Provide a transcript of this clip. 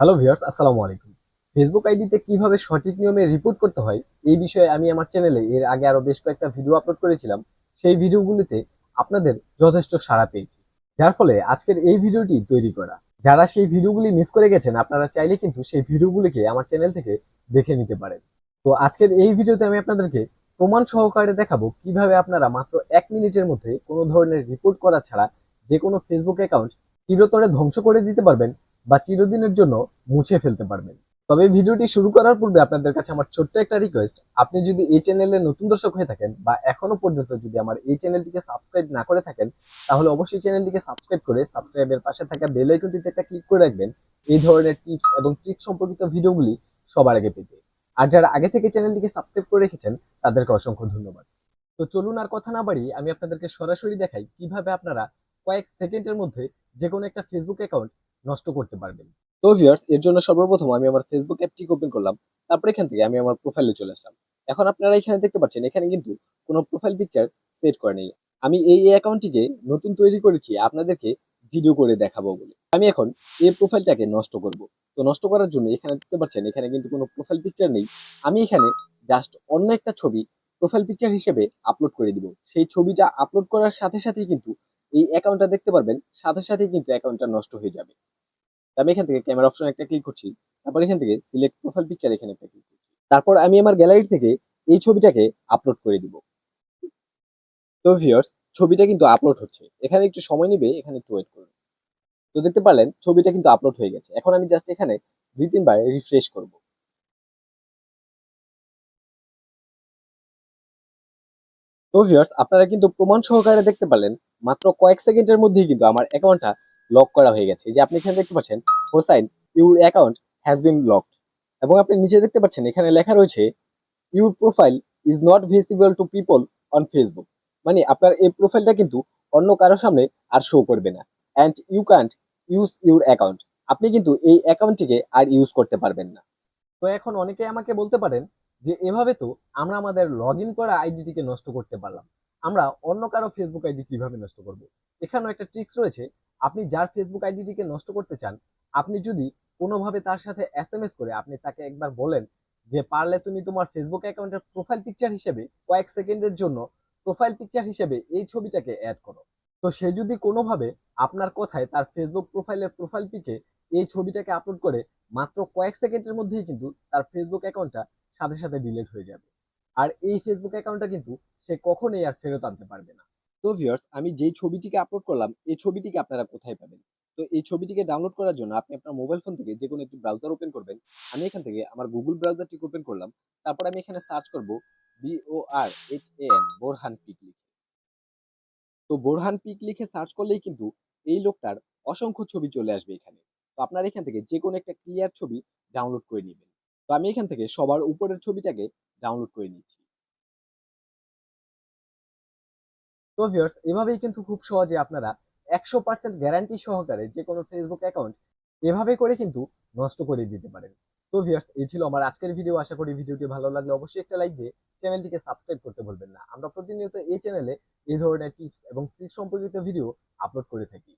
Hello viewers আসসালামু আলাইকুম। Facebook আইডিতে কীভাবে সঠিক নিয়মে রিপোর্ট করতে হয়, এই বিষয়ে আমি আমার চ্যানেলে এর আগে আরও বেশ কয়েকটা ভিডিও আপলোড করেছিলাম। সেই ভিডিওগুলিতে আপনাদের যথেষ্ট সাড়া পেয়েছি। যার ফলে আজকের এই ভিডিওটি তৈরি করা। যারা সেই ভিডিওগুলি মিস করে গেছেন, আপনারা চাইলে কিন্তু সেই ভিডিওগুলিকে আমার চ্যানেল থেকে দেখে নিতে পারেন। তো আজকের এই ভিডিওতে আমি আপনাদেরকে প্রমাণ সহকারে দেখাবো কীভাবে আপনারা মাত্র এক মিনিটের মধ্যে কোনো ধরনের রিপোর্ট করা ছাড়া যে কোনো ফেসবুক অ্যাকাউন্ট চিরতরে ধ্বংস করে দিতে পারবেন। বা চিরদিনের জন্য মুছে ফেলতে পারবেন। তবে ভিডিওটি শুরু করার পূর্বে আপনাদের কাছে আমার ছোট্ট একটা রিকোয়েস্ট আপনি যদি এই চ্যানেলের নতুন দর্শক হয়ে থাকেন বা এখনও পর্যন্ত যদি আমার এই চ্যানেলটিকে সাবস্ক্রাইব না করে থাকেন, তাহলে অবশ্যই চ্যানেলটিকে সাবস্ক্রাইব করে সাবস্ক্রাইবের পাশে থাকা বেল আইকনটিতে একটা ক্লিক করে রাখবেন। এই ধরনের টিপস এবং ট্রিক সম্পর্কিত ভিডিওগুলি সবার আগে পেতে। আর যারা আগে থেকে চ্যানেলটিকে সাবস্ক্রাইব করে রেখেছেন, তাদেরকে অসংখ্য ধন্যবাদ। তো চলুন আর কথা না বাড়িয়ে আমি আপনাদেরকে সরাসরি দেখাই কীভাবে আপনারা কয়েক সেকেন্ডের মধ্যে যে কোনো একটা ফেসবুক অ্যাকাউন্ট নষ্ট করতে পারবেন। তো ভিউয়ার্স এর জন্য সর্বপ্রথম আমি আমার ফেসবুক অ্যাপটি ওপেন করলাম। তারপর এখান থেকে আমি আমার প্রোফাইলে চলে আসলাম। এখন আপনারা এখানে দেখতে পাচ্ছেন, এখানে কিন্তু কোনো প্রোফাইল পিকচার সেট করে নেই। আমি এই অ্যাকাউন্টটিকে নতুন তৈরি করেছি, আপনাদেরকে ভিডিও করে দেখাবো বলে। আমি এখন এই প্রোফাইলটাকে নষ্ট করব। তো নষ্ট করার জন্য এখানে দেখতে পাচ্ছেন, এখানে কিন্তু কোনো প্রোফাইল পিকচার নেই। আমি এখানে জাস্ট অন্য একটা ছবি প্রোফাইল পিকচার হিসেবে আপলোড করে দিব। সেই ছবিটা আপলোড করার সাথে সাথেই কিন্তু এই অ্যাকাউন্টটা দেখতে পারবেন, সাথে সাথেই কিন্তু অ্যাকাউন্টটা নষ্ট হয়ে যাবে। আমি এখান থেকে ক্যামেরা অপশন একটা ক্লিক করছি। তারপর এখান থেকে সিলেক্ট প্রোফাইল পিকচার এখানে একটা ক্লিক করছি। তারপর আমি আমার গ্যালারি থেকে এই ছবিটাকে আপলোড করে দিব। তো ভিউয়ার্স ছবিটা কিন্তু আপলোড হচ্ছে। এখানে একটু সময় নেবে, এখানে একটু ওয়েট করুন। তো দেখতে পারলেন, ছবিটা কিন্তু আপলোড হয়ে গেছে। এখন আমি জাস্ট এখানে দুই, তিনবার রিফ্রেশ করব। তো ভিউয়ার্স আপনারা কিন্তু প্রমাণ সহকারে দেখতে পারলেন, মাত্র কয়েক সেকেন্ডের মধ্যেই কিন্তু আমার অ্যাকাউন্টটা লক করা হয়ে গেছে। যে আপনি এখানে দেখতে পাচ্ছেন Hossain your account has been locked এবং আপনি নিচে দেখতে পাচ্ছেন, এখানে লেখা রয়েছে your profile is not visible to people on Facebook মানে আপনার এই প্রোফাইলটা কিন্তু অন্য কারোর সামনে আর শো করবে না। And you can't use your account আপনি কিন্তু এই অ্যাকাউন্টটিকে আর ইউজ করতে পারবেন না। তো এখন অনেকে আমাকে বলতে পারেন যে, এভাবে তো আমরা আমাদের লগ ইন করা আইডিটিকে নষ্ট করতে পারলাম। আমরা অন্য কারও ফেসবুক আইডি কীভাবে নষ্ট করব? এখানেও একটা ট্রিক্স রয়েছে। আপনি যার ফেসবুক আইডিটিকে নষ্ট করতে চান, আপনি যদি কোনোভাবে তার সাথে এস এম এস করে আপনি তাকে একবার বলেন যে, পারলে তুমি তোমার ফেসবুক অ্যাকাউন্টের প্রোফাইল পিকচার হিসেবে কয়েক সেকেন্ডের জন্য প্রোফাইল পিকচার হিসেবে এই ছবিটাকে অ্যাড করো। তো সে যদি কোনোভাবে আপনার কথায় তার ফেসবুক প্রোফাইলের প্রোফাইল পিকে এই ছবিটাকে আপলোড করে, মাত্র কয়েক সেকেন্ডের মধ্যেই কিন্তু তার ফেসবুক অ্যাকাউন্টটা সাথে সাথে ডিলিট হয়ে যাবে। আর এই ফেসবুক অ্যাকাউন্টটা কিন্তু সে কখনোই আর ফেরত আনতে পারবে না। তো ভিউয়ার্স আমি যেই ছবিটিকে আপলোড করলাম, এই ছবিটিকে আপনারা কোথায় পাবেন? তো এই ছবিটিকে ডাউনলোড করার জন্য আপনি আপনার মোবাইল ফোন থেকে যে কোনো একটি ব্রাউজার ওপেন করবেন। আমি এখান থেকে আমার গুগল ব্রাউজারটি ওপেন করলাম। তারপর আমি এখানে সার্চ করব B O R H A N Borhan pic লিখে তো বোরহান পিক লিখে সার্চ করলেই কিন্তু এই লোকটার অসংখ্য ছবি চলে আসবে এখানে। তো আপনার এখান থেকে যে কোনো একটা ক্লিয়ার ছবি ডাউনলোড করে নেবেন। তো আমি এখান থেকে সবার উপরের ছবিটাকে ডাউনলোড করে নিচ্ছি। তো ভিউয়ার্স এভাবেই কিন্তু খুব সহজে আপনারা একশো পার্সেন্ট গ্যারান্টি সহকারে যে কোনো ফেসবুক অ্যাকাউন্ট এভাবে করে কিন্তু নষ্ট করে দিতে পারেন। তো ভিউয়ার্স এই ছিল আমার আজকের ভিডিও আশা করি ভিডিওটি ভালো লাগলে অবশ্যই একটা লাইক দিয়ে চ্যানেলটিকে সাবস্ক্রাইব করতে ভুলবেন না। আমরা প্রতিনিয়ত এই চ্যানেলে এই ধরনের টিপস এবং ট্রিক সম্পর্কিত ভিডিও আপলোড করে থাকি।